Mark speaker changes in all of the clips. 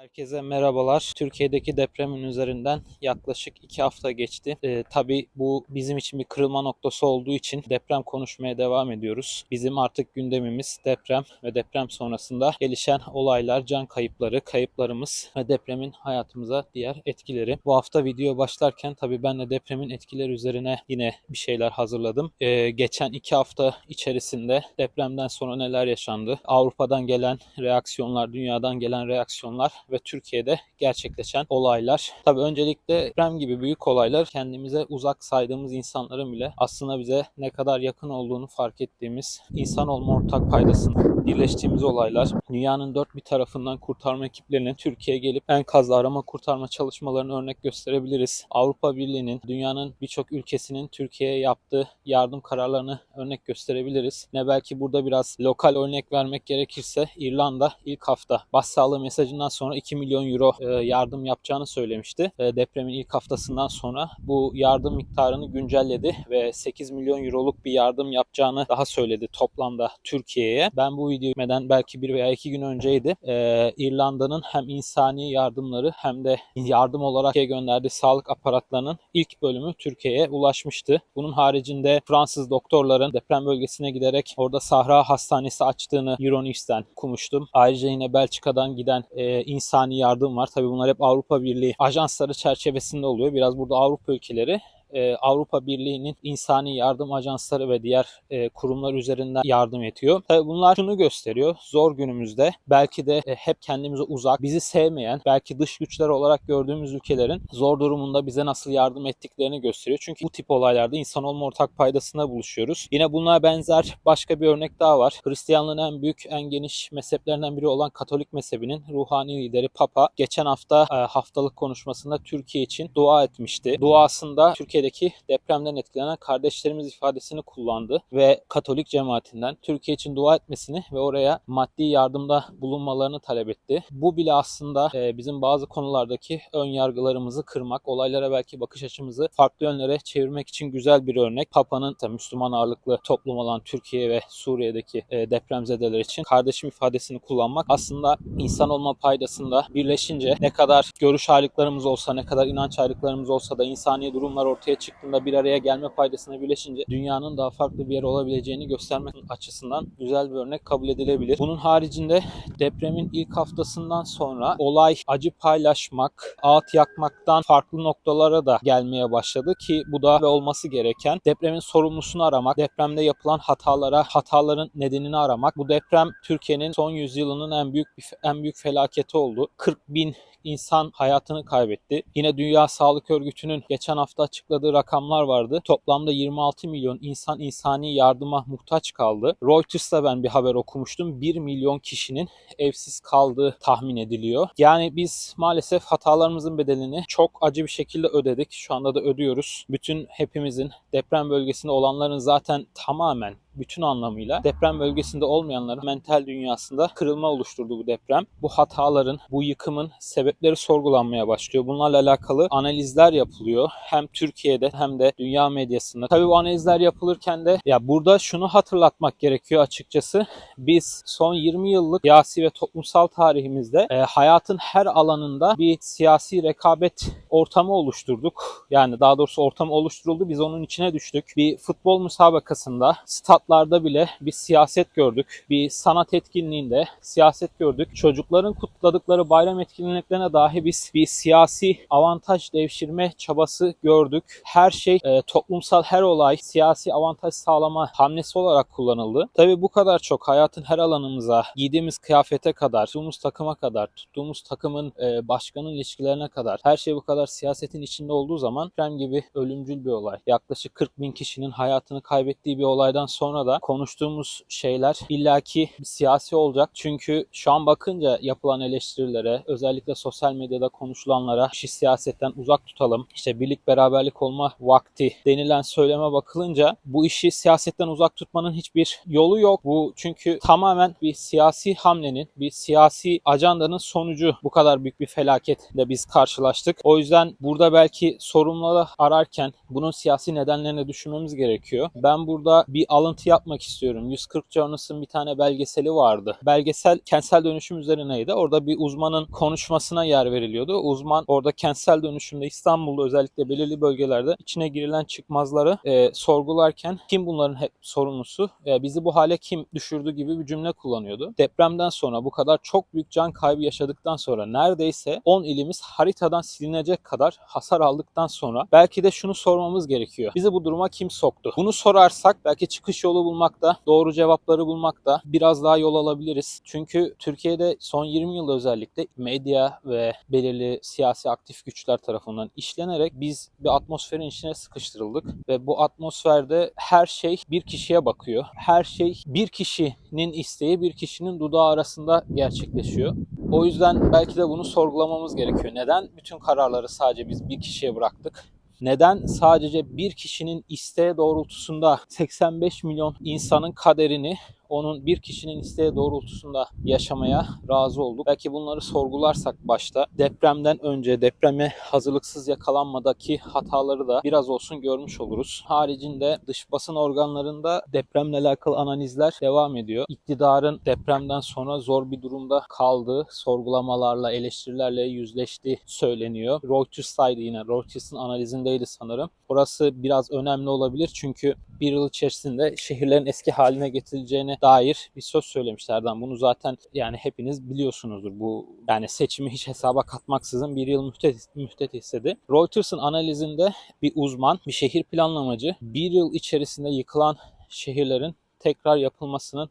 Speaker 1: Herkese merhabalar. Türkiye'deki depremin üzerinden yaklaşık iki hafta geçti. Ee, tabii bu bizim için bir kırılma noktası olduğu için deprem konuşmaya devam ediyoruz. Bizim artık gündemimiz deprem ve deprem sonrasında gelişen olaylar, can kayıpları, kayıplarımız ve depremin hayatımıza diğer etkileri. Bu hafta video başlarken tabii ben de depremin etkileri üzerine yine bir şeyler hazırladım. Ee, geçen iki hafta içerisinde depremden sonra neler yaşandı? Avrupa'dan gelen reaksiyonlar, dünyadan gelen reaksiyonlar ve Türkiye'de gerçekleşen olaylar. Tabii öncelikle deprem gibi büyük olaylar kendimize uzak saydığımız insanların bile aslında bize ne kadar yakın olduğunu fark ettiğimiz insan olma ortak paydasını birleştiğimiz olaylar. Dünyanın dört bir tarafından kurtarma ekiplerinin Türkiye'ye gelip enkazla arama kurtarma çalışmalarını örnek gösterebiliriz. Avrupa Birliği'nin dünyanın birçok ülkesinin Türkiye'ye yaptığı yardım kararlarını örnek gösterebiliriz. Ne belki burada biraz lokal örnek vermek gerekirse İrlanda ilk hafta başsağlığı mesajından sonra 2 milyon euro e, yardım yapacağını söylemişti. E, Depremin ilk haftasından sonra bu yardım miktarını güncelledi ve 8 milyon euroluk bir yardım yapacağını daha söyledi toplamda Türkiye'ye. Ben bu videoyu gitmeden belki bir veya iki gün önceydi. E, İrlanda'nın hem insani yardımları hem de yardım olarak gönderdiği sağlık aparatlarının ilk bölümü Türkiye'ye ulaşmıştı. Bunun haricinde Fransız doktorların deprem bölgesine giderek orada Sahra Hastanesi açtığını Euronews'ten okumuştum. Ayrıca yine Belçika'dan giden e, insani yardım var. Tabii bunlar hep Avrupa Birliği ajansları çerçevesinde oluyor. Biraz burada Avrupa ülkeleri e, Avrupa Birliği'nin insani yardım ajansları ve diğer e, kurumlar üzerinden yardım ediyor. Tabii bunlar şunu gösteriyor. Zor günümüzde belki de e, hep kendimize uzak, bizi sevmeyen, belki dış güçler olarak gördüğümüz ülkelerin zor durumunda bize nasıl yardım ettiklerini gösteriyor. Çünkü bu tip olaylarda insan olma ortak paydasında buluşuyoruz. Yine buna benzer başka bir örnek daha var. Hristiyanlığın en büyük, en geniş mezheplerinden biri olan Katolik mezhebinin ruhani lideri Papa geçen hafta e, haftalık konuşmasında Türkiye için dua etmişti. Duasında Türkiye Türkiye'deki depremden etkilenen kardeşlerimiz ifadesini kullandı ve Katolik cemaatinden Türkiye için dua etmesini ve oraya maddi yardımda bulunmalarını talep etti. Bu bile aslında e, bizim bazı konulardaki ön yargılarımızı kırmak, olaylara belki bakış açımızı farklı yönlere çevirmek için güzel bir örnek. Papa'nın Müslüman ağırlıklı toplum olan Türkiye ve Suriye'deki e, depremzedeler için kardeşim ifadesini kullanmak aslında insan olma paydasında birleşince ne kadar görüş ayrılıklarımız olsa, ne kadar inanç ayrılıklarımız olsa da insani durumlar ortaya çıktığında bir araya gelme paydasına birleşince dünyanın daha farklı bir yer olabileceğini göstermek açısından güzel bir örnek kabul edilebilir. Bunun haricinde depremin ilk haftasından sonra olay acı paylaşmak, ağıt yakmaktan farklı noktalara da gelmeye başladı ki bu da ve olması gereken depremin sorumlusunu aramak, depremde yapılan hatalara, hataların nedenini aramak. Bu deprem Türkiye'nin son yüzyılının en büyük en büyük felaketi oldu. 40 bin insan hayatını kaybetti. Yine Dünya Sağlık Örgütü'nün geçen hafta açıkladığı rakamlar vardı. Toplamda 26 milyon insan insani yardıma muhtaç kaldı. Reuters'ta ben bir haber okumuştum. 1 milyon kişinin evsiz kaldığı tahmin ediliyor. Yani biz maalesef hatalarımızın bedelini çok acı bir şekilde ödedik. Şu anda da ödüyoruz. Bütün hepimizin deprem bölgesinde olanların zaten tamamen bütün anlamıyla deprem bölgesinde olmayanların mental dünyasında kırılma oluşturdu bu deprem. Bu hataların, bu yıkımın sebepleri sorgulanmaya başlıyor. Bunlarla alakalı analizler yapılıyor. Hem Türkiye'de hem de dünya medyasında. Tabii bu analizler yapılırken de ya burada şunu hatırlatmak gerekiyor açıkçası. Biz son 20 yıllık siyasi ve toplumsal tarihimizde e, hayatın her alanında bir siyasi rekabet ortamı oluşturduk. Yani daha doğrusu ortam oluşturuldu. Biz onun içine düştük. Bir futbol müsabakasında stat sanatlarda bile bir siyaset gördük. Bir sanat etkinliğinde siyaset gördük. Çocukların kutladıkları bayram etkinliklerine dahi biz bir siyasi avantaj devşirme çabası gördük. Her şey e, toplumsal her olay siyasi avantaj sağlama hamlesi olarak kullanıldı. Tabi bu kadar çok hayatın her alanımıza, giydiğimiz kıyafete kadar, tuttuğumuz takıma kadar, tuttuğumuz takımın e, başkanın ilişkilerine kadar her şey bu kadar siyasetin içinde olduğu zaman deprem gibi ölümcül bir olay. Yaklaşık 40 bin kişinin hayatını kaybettiği bir olaydan sonra sonra da konuştuğumuz şeyler illaki siyasi olacak. Çünkü şu an bakınca yapılan eleştirilere, özellikle sosyal medyada konuşulanlara işi siyasetten uzak tutalım. İşte birlik beraberlik olma vakti denilen söyleme bakılınca bu işi siyasetten uzak tutmanın hiçbir yolu yok. Bu çünkü tamamen bir siyasi hamlenin, bir siyasi ajandanın sonucu bu kadar büyük bir felaketle biz karşılaştık. O yüzden burada belki sorumluları ararken bunun siyasi nedenlerini düşünmemiz gerekiyor. Ben burada bir alıntı yapmak istiyorum. 140 Journals'ın bir tane belgeseli vardı. Belgesel kentsel dönüşüm üzerineydi. Orada bir uzmanın konuşmasına yer veriliyordu. Uzman orada kentsel dönüşümde İstanbul'da özellikle belirli bölgelerde içine girilen çıkmazları e, sorgularken kim bunların hep sorumlusu, e, bizi bu hale kim düşürdü gibi bir cümle kullanıyordu. Depremden sonra bu kadar çok büyük can kaybı yaşadıktan sonra neredeyse 10 ilimiz haritadan silinecek kadar hasar aldıktan sonra belki de şunu sormamız gerekiyor. Bizi bu duruma kim soktu? Bunu sorarsak belki çıkış yolu bulmakta, doğru cevapları bulmakta biraz daha yol alabiliriz. Çünkü Türkiye'de son 20 yılda özellikle medya ve belirli siyasi aktif güçler tarafından işlenerek biz bir atmosferin içine sıkıştırıldık ve bu atmosferde her şey bir kişiye bakıyor. Her şey bir kişinin isteği bir kişinin dudağı arasında gerçekleşiyor. O yüzden belki de bunu sorgulamamız gerekiyor. Neden bütün kararları sadece biz bir kişiye bıraktık? Neden? Sadece bir kişinin isteği doğrultusunda 85 milyon insanın kaderini onun bir kişinin isteği doğrultusunda yaşamaya razı olduk. Belki bunları sorgularsak başta depremden önce depreme hazırlıksız yakalanmadaki hataları da biraz olsun görmüş oluruz. Haricinde dış basın organlarında depremle alakalı analizler devam ediyor. İktidarın depremden sonra zor bir durumda kaldığı, sorgulamalarla, eleştirilerle yüzleştiği söyleniyor. Reuters'taydı yine. Reuters'ın analizindeydi sanırım. Orası biraz önemli olabilir çünkü bir yıl içerisinde şehirlerin eski haline getirileceğine dair bir söz söylemişlerden. Bunu zaten yani hepiniz biliyorsunuzdur. Bu yani seçimi hiç hesaba katmaksızın bir yıl mühtet, mühtet istedi. Reuters'ın analizinde bir uzman, bir şehir planlamacı bir yıl içerisinde yıkılan şehirlerin tekrar yapılmasının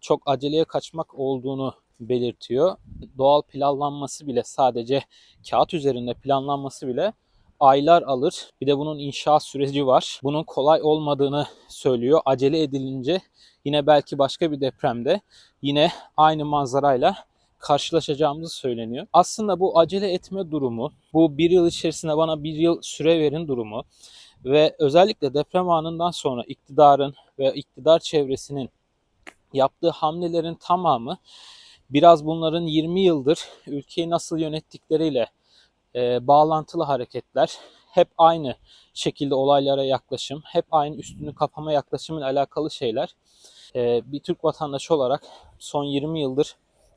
Speaker 1: çok aceleye kaçmak olduğunu belirtiyor. Doğal planlanması bile sadece kağıt üzerinde planlanması bile aylar alır. Bir de bunun inşaat süreci var. Bunun kolay olmadığını söylüyor. Acele edilince yine belki başka bir depremde yine aynı manzarayla karşılaşacağımız söyleniyor. Aslında bu acele etme durumu, bu bir yıl içerisinde bana bir yıl süre verin durumu ve özellikle deprem anından sonra iktidarın ve iktidar çevresinin yaptığı hamlelerin tamamı biraz bunların 20 yıldır ülkeyi nasıl yönettikleriyle e, bağlantılı hareketler. Hep aynı şekilde olaylara yaklaşım, hep aynı üstünü kapama yaklaşımıyla alakalı şeyler. E, bir Türk vatandaşı olarak son 20 yıldır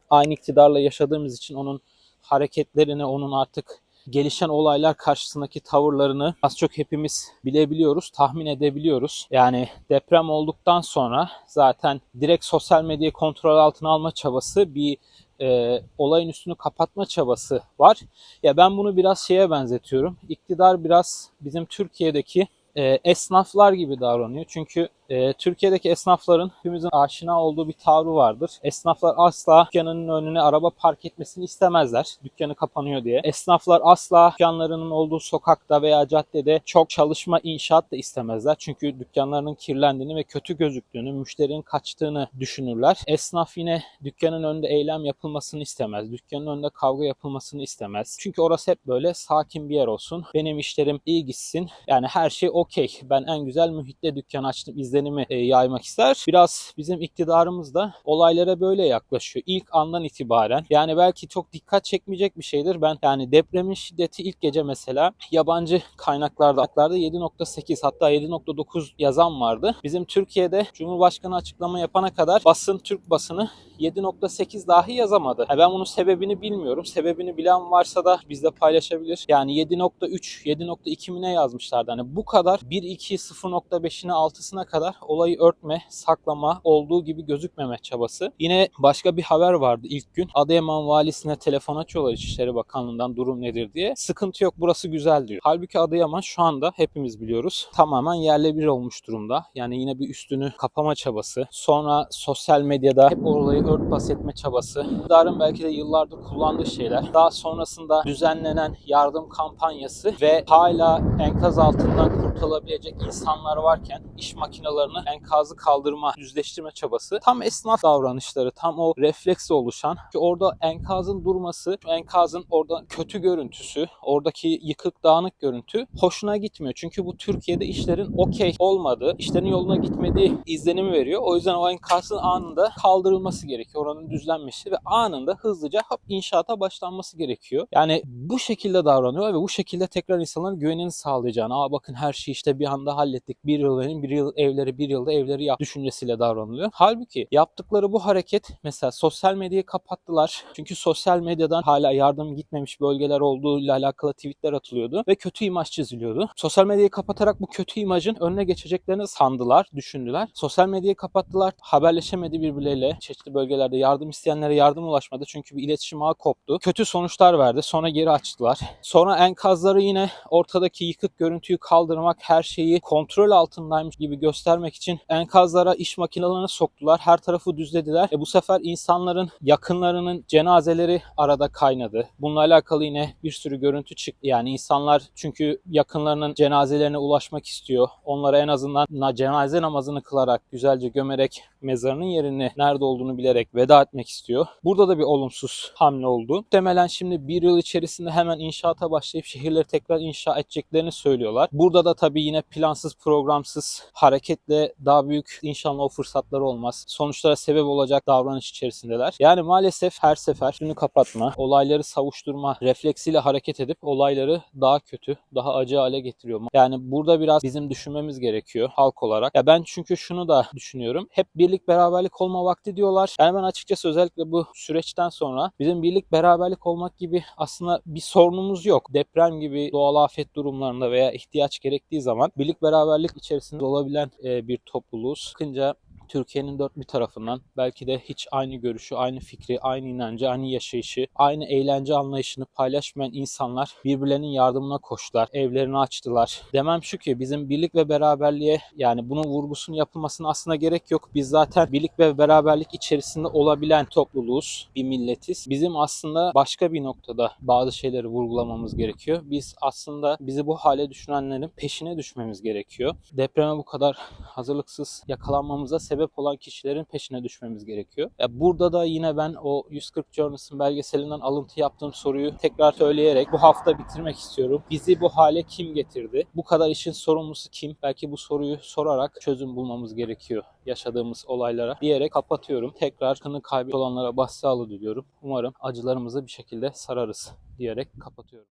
Speaker 1: aynı iktidarla yaşadığımız için onun hareketlerini, onun artık gelişen olaylar karşısındaki tavırlarını az çok hepimiz bilebiliyoruz, tahmin edebiliyoruz. Yani deprem olduktan sonra zaten direkt sosyal medyayı kontrol altına alma çabası bir e, olayın üstünü kapatma çabası var. Ya ben bunu biraz şeye benzetiyorum. İktidar biraz bizim Türkiye'deki e, esnaflar gibi davranıyor. Çünkü e, Türkiye'deki esnafların hepimizin aşina olduğu bir tavrı vardır. Esnaflar asla dükkanının önüne araba park etmesini istemezler. Dükkanı kapanıyor diye. Esnaflar asla dükkanlarının olduğu sokakta veya caddede çok çalışma inşaat da istemezler. Çünkü dükkanlarının kirlendiğini ve kötü gözüktüğünü, müşterinin kaçtığını düşünürler. Esnaf yine dükkanın önünde eylem yapılmasını istemez. Dükkanın önünde kavga yapılmasını istemez. Çünkü orası hep böyle sakin bir yer olsun. Benim işlerim iyi gitsin. Yani her şey okey. Ben en güzel mühitte dükkan açtım izlenimi e, yaymak ister. Biraz bizim iktidarımız da olaylara böyle yaklaşıyor. İlk andan itibaren. Yani belki çok dikkat çekmeyecek bir şeydir. Ben yani depremin şiddeti ilk gece mesela yabancı kaynaklarda 7.8 hatta 7.9 yazan vardı. Bizim Türkiye'de Cumhurbaşkanı açıklama yapana kadar basın Türk basını 7.8 dahi yazamadı. Yani ben bunun sebebini bilmiyorum. Sebebini bilen varsa da bizle paylaşabilir. Yani 7.3, 7.2 mi ne yazmışlardı. Hani bu kadar 1.2, 0.5'ine 6'sına kadar olayı örtme, saklama, olduğu gibi gözükmeme çabası. Yine başka bir haber vardı ilk gün. Adıyaman valisine telefon açıyorlar İçişleri Bakanlığı'ndan durum nedir diye. Sıkıntı yok burası güzel diyor. Halbuki Adıyaman şu anda hepimiz biliyoruz tamamen yerle bir olmuş durumda. Yani yine bir üstünü kapama çabası. Sonra sosyal medyada hep olayı örtbas etme çabası. İktidarın belki de yıllardır kullandığı şeyler. Daha sonrasında düzenlenen yardım kampanyası ve hala enkaz altından kurtulabilecek insanlar varken iş makinalarını enkazı kaldırma, düzleştirme çabası tam esnaf davranışları, tam o refleksle oluşan ki orada enkazın durması, enkazın orada kötü görüntüsü, oradaki yıkık dağınık görüntü hoşuna gitmiyor. Çünkü bu Türkiye'de işlerin okey olmadığı, işlerin yoluna gitmediği izlenimi veriyor. O yüzden o enkazın anında kaldırılması gerekiyor gerekiyor. Oranın düzlenmesi ve anında hızlıca hop inşaata başlanması gerekiyor. Yani bu şekilde davranıyor ve bu şekilde tekrar insanların güvenini sağlayacağını, aa bakın her şeyi işte bir anda hallettik. Bir yıl benim, bir yıl evleri, bir yılda evleri yap düşüncesiyle davranılıyor. Halbuki yaptıkları bu hareket mesela sosyal medyayı kapattılar. Çünkü sosyal medyadan hala yardım gitmemiş bölgeler olduğuyla alakalı tweetler atılıyordu ve kötü imaj çiziliyordu. Sosyal medyayı kapatarak bu kötü imajın önüne geçeceklerini sandılar, düşündüler. Sosyal medyayı kapattılar, haberleşemedi birbirleriyle. Çeşitli bölgelerde yardım isteyenlere yardım ulaşmadı çünkü bir iletişim ağı koptu. Kötü sonuçlar verdi. Sonra geri açtılar. Sonra enkazları yine ortadaki yıkık görüntüyü kaldırmak, her şeyi kontrol altındaymış gibi göstermek için enkazlara iş makinelerini soktular. Her tarafı düzlediler. E bu sefer insanların yakınlarının cenazeleri arada kaynadı. Bununla alakalı yine bir sürü görüntü çıktı. Yani insanlar çünkü yakınlarının cenazelerine ulaşmak istiyor. Onlara en azından na- cenaze namazını kılarak, güzelce gömerek, mezarının yerini nerede olduğunu bilerek veda etmek istiyor. Burada da bir olumsuz hamle oldu. Muhtemelen şimdi bir yıl içerisinde hemen inşaata başlayıp şehirleri tekrar inşa edeceklerini söylüyorlar. Burada da tabii yine plansız, programsız hareketle daha büyük inşallah o fırsatları olmaz. Sonuçlara sebep olacak davranış içerisindeler. Yani maalesef her sefer şunu kapatma, olayları savuşturma refleksiyle hareket edip olayları daha kötü, daha acı hale getiriyor. Yani burada biraz bizim düşünmemiz gerekiyor halk olarak. Ya ben çünkü şunu da düşünüyorum. Hep birlik beraberlik olma vakti diyorlar. Yani ben açıkçası özellikle bu süreçten sonra bizim birlik beraberlik olmak gibi aslında bir sorunumuz yok. Deprem gibi doğal afet durumlarında veya ihtiyaç gerektiği zaman birlik beraberlik içerisinde olabilen e, bir topluluğuz. Bakınca Türkiye'nin dört bir tarafından belki de hiç aynı görüşü, aynı fikri, aynı inancı, aynı yaşayışı, aynı eğlence anlayışını paylaşmayan insanlar birbirlerinin yardımına koştular, evlerini açtılar. Demem şu ki bizim birlik ve beraberliğe yani bunun vurgusunun yapılmasına aslında gerek yok. Biz zaten birlik ve beraberlik içerisinde olabilen topluluğuz, bir milletiz. Bizim aslında başka bir noktada bazı şeyleri vurgulamamız gerekiyor. Biz aslında bizi bu hale düşürenlerin peşine düşmemiz gerekiyor. Depreme bu kadar hazırlıksız yakalanmamıza sebep olan kişilerin peşine düşmemiz gerekiyor. Ya burada da yine ben o 140 Journals'ın belgeselinden alıntı yaptığım soruyu tekrar söyleyerek bu hafta bitirmek istiyorum. Bizi bu hale kim getirdi? Bu kadar işin sorumlusu kim? Belki bu soruyu sorarak çözüm bulmamız gerekiyor yaşadığımız olaylara diyerek kapatıyorum. Tekrar kını kaybı olanlara başsağlığı diliyorum. Umarım acılarımızı bir şekilde sararız diyerek kapatıyorum.